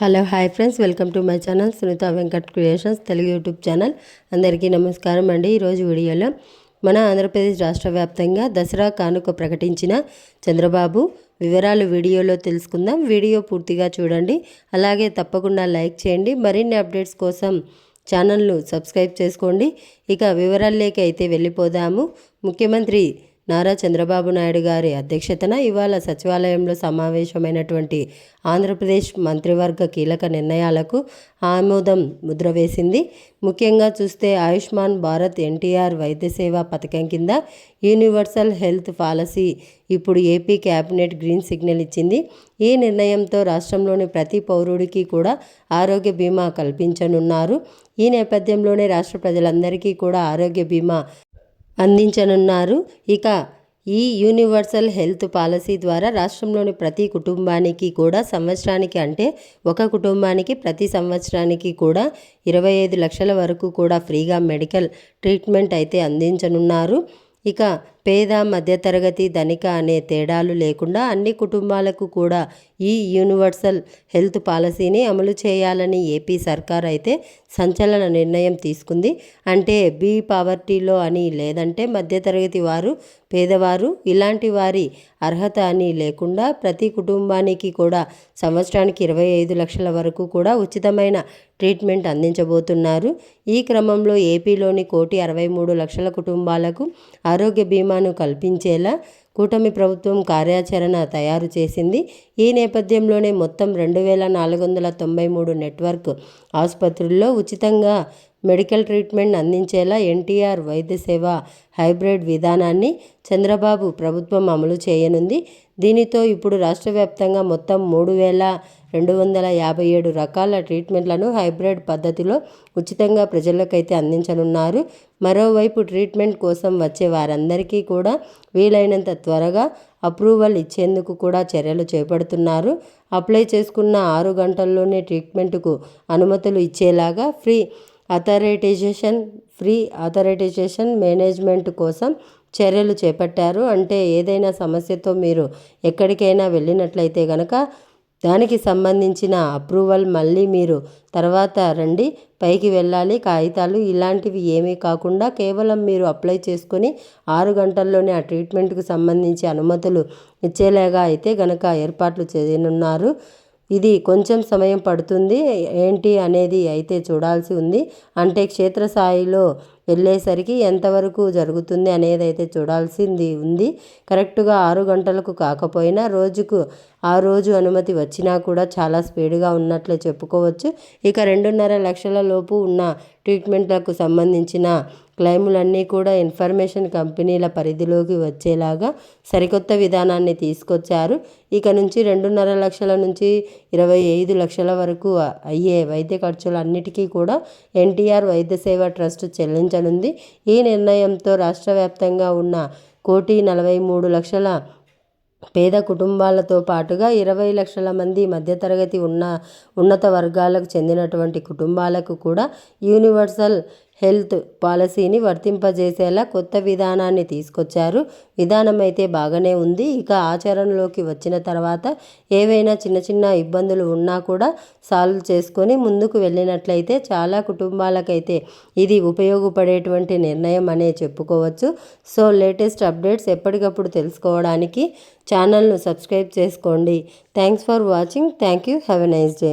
Hello hi friends. Welcome to my channel Sunitha Venkat creations Telugu YouTube channel. అందరికీ నమస్కారం అండి. ఈరోజు వీడియోలో మన ఆంధ్రప్రదేశ్ రాష్ట్ర వ్యాప్తంగా దసరా కానుక ప్రకటించిన చంద్రబాబు వివరాలు వీడియోలో తెలుసుకుందాం. వీడియో పూర్తిగా చూడండి. అలాగే తప్పకుండా లైక్ చేయండి. మరిన్ని అప్డేట్స్ కోసం ఛానల్ను సబ్స్క్రైబ్ చేసుకోండి. ఇక వివరాల్లోకి అయితే వెళ్ళిపోదాము. ముఖ్యమంత్రి నారా చంద్రబాబు నాయుడు గారి అధ్యక్షతన ఇవాళ సచివాలయంలో సమావేశమైనటువంటి ఆంధ్రప్రదేశ్ మంత్రివర్గ కీలక నిర్ణయాలకు ఆమోదం ముద్ర వేసింది. ముఖ్యంగా చూస్తే ఆయుష్మాన్ భారత్ ఎన్టీఆర్ వైద్య సేవా పథకం కింద యూనివర్సల్ హెల్త్ పాలసీ ఇప్పుడు ఏపీ క్యాబినెట్ గ్రీన్ సిగ్నల్ ఇచ్చింది. ఈ నిర్ణయంతో రాష్ట్రంలోని ప్రతి పౌరుడికి కూడా ఆరోగ్య బీమా కల్పించనున్నారు. ఈ నేపథ్యంలోనే రాష్ట్ర ప్రజలందరికీ కూడా ఆరోగ్య బీమా అందించనున్నారు. ఇక ఈ యూనివర్సల్ హెల్త్ పాలసీ ద్వారా రాష్ట్రంలోని ప్రతి కుటుంబానికి కూడా సంవత్సరానికి అంటే ఒక కుటుంబానికి ప్రతి సంవత్సరానికి కూడా ఇరవై ఐదు లక్షల వరకు కూడా ఫ్రీగా మెడికల్ ట్రీట్మెంట్ అయితే అందించనున్నారు. ఇక పేద మధ్యతరగతి ధనిక అనే తేడాలు లేకుండా అన్ని కుటుంబాలకు కూడా ఈ యూనివర్సల్ హెల్త్ పాలసీని అమలు చేయాలని ఏపీ సర్కార్ అయితే సంచలన నిర్ణయం తీసుకుంది. అంటే బీ పావర్టీలో అని లేదంటే మధ్యతరగతి వారు పేదవారు ఇలాంటి వారి అర్హత అని లేకుండా ప్రతి కుటుంబానికి కూడా సంవత్సరానికి ఇరవై ఐదు లక్షల వరకు కూడా ఉచితమైన ట్రీట్మెంట్ అందించబోతున్నారు. ఈ క్రమంలో ఏపీలోని కోటి అరవై మూడు లక్షల కుటుంబాలకు ఆరోగ్య బీమాను కల్పించేలా కూటమి ప్రభుత్వం కార్యాచరణ తయారు చేసింది. ఈ నేపథ్యంలోనే మొత్తం రెండు వేల నాలుగు వందల తొంభై మూడు నెట్వర్క్ ఆసుపత్రుల్లో ఉచితంగా మెడికల్ ట్రీట్మెంట్ అందించేలా ఎన్టీఆర్ వైద్య సేవ హైబ్రిడ్ విధానాన్ని చంద్రబాబు ప్రభుత్వం అమలు చేయనుంది. దీనితో ఇప్పుడు రాష్ట్ర వ్యాప్తంగా మొత్తం మూడు వేల రెండు వందల యాభై ఏడు రకాల ట్రీట్మెంట్లను హైబ్రిడ్ పద్ధతిలో ఉచితంగా ప్రజలకైతే అందించనున్నారు. మరోవైపు ట్రీట్మెంట్ కోసం వచ్చే వారందరికీ కూడా వీలైనంత త్వరగా అప్రూవల్ ఇచ్చేందుకు కూడా చర్యలు చేపడుతున్నారు. అప్లై చేసుకున్న ఆరు గంటల్లోనే ట్రీట్మెంట్కు అనుమతులు ఇచ్చేలాగా free authorisation free authorisation management కోసం చర్యలు చేపట్టారు. అంటే ఏదైనా సమస్యతో మీరు ఎక్కడికైనా వెళ్ళినట్లయితే కనుక దానికి సంబంధించిన అప్రూవల్ మళ్ళీ మీరు తర్వాత రండి పైకి వెళ్ళాలి కాగితాలు ఇలాంటివి ఏమీ కాకుండా కేవలం మీరు అప్లై చేసుకొని ఆరు గంటల్లోనే ఆ ట్రీట్మెంట్కు సంబంధించి అనుమతులు ఇచ్చేలాగా అయితే గనక ఏర్పాట్లు చేయనున్నారు. ఇది కొంచెం సమయం పడుతుంది. ఏంటి అనేది అయితే చూడాల్సి ఉంది. అంటే క్షేత్రస్థాయిలో వెళ్ళేసరికి ఎంతవరకు జరుగుతుంది అనేది అయితే చూడాల్సింది ఉంది. కరెక్ట్గా ఆరు గంటలకు కాకపోయినా రోజుకు ఆ రోజు అనుమతి వచ్చినా కూడా చాలా స్పీడ్గా ఉన్నట్లే చెప్పుకోవచ్చు. ఇక రెండున్నర లక్షల లోపు ఉన్న ట్రీట్మెంట్లకు సంబంధించిన క్లెయిములన్నీ కూడా ఇన్ఫర్మేషన్ కంపెనీల పరిధిలోకి వచ్చేలాగా సరికొత్త విధానాన్ని తీసుకొచ్చారు. ఇక నుంచి రెండున్నర లక్షల నుంచి ఇరవై ఐదు లక్షల వరకు అయ్యే వైద్య ఖర్చులన్నిటికీ కూడా ఎన్టీఆర్ వైద్య సేవ ట్రస్ట్ చెల్లించనుంది. ఈ నిర్ణయంతో రాష్ట్ర వ్యాప్తంగా ఉన్న కోటి నలభై మూడు లక్షల పేద కుటుంబాలతో పాటుగా ఇరవై లక్షల మంది మధ్యతరగతి ఉన్న ఉన్నత వర్గాలకు చెందినటువంటి కుటుంబాలకు కూడా యూనివర్సల్ హెల్త్ పాలసీని వర్తింపజేసేలా కొత్త విధానాన్ని తీసుకొచ్చారు. విధానం అయితే బాగానే ఉంది. ఇక ఆచరణలోకి వచ్చిన తర్వాత ఏవైనా చిన్న చిన్న ఇబ్బందులు ఉన్నా కూడా సాల్వ్ చేసుకొని ముందుకు వెళ్ళినట్లయితే చాలా కుటుంబాలకైతే ఇది ఉపయోగపడేటువంటి నిర్ణయం అనే చెప్పుకోవచ్చు. సో లేటెస్ట్ అప్డేట్స్ ఎప్పటికప్పుడు తెలుసుకోవడానికి ఛానల్ను సబ్స్క్రైబ్ చేసుకోండి. Thanks for watching. Thank you. Have a nice day.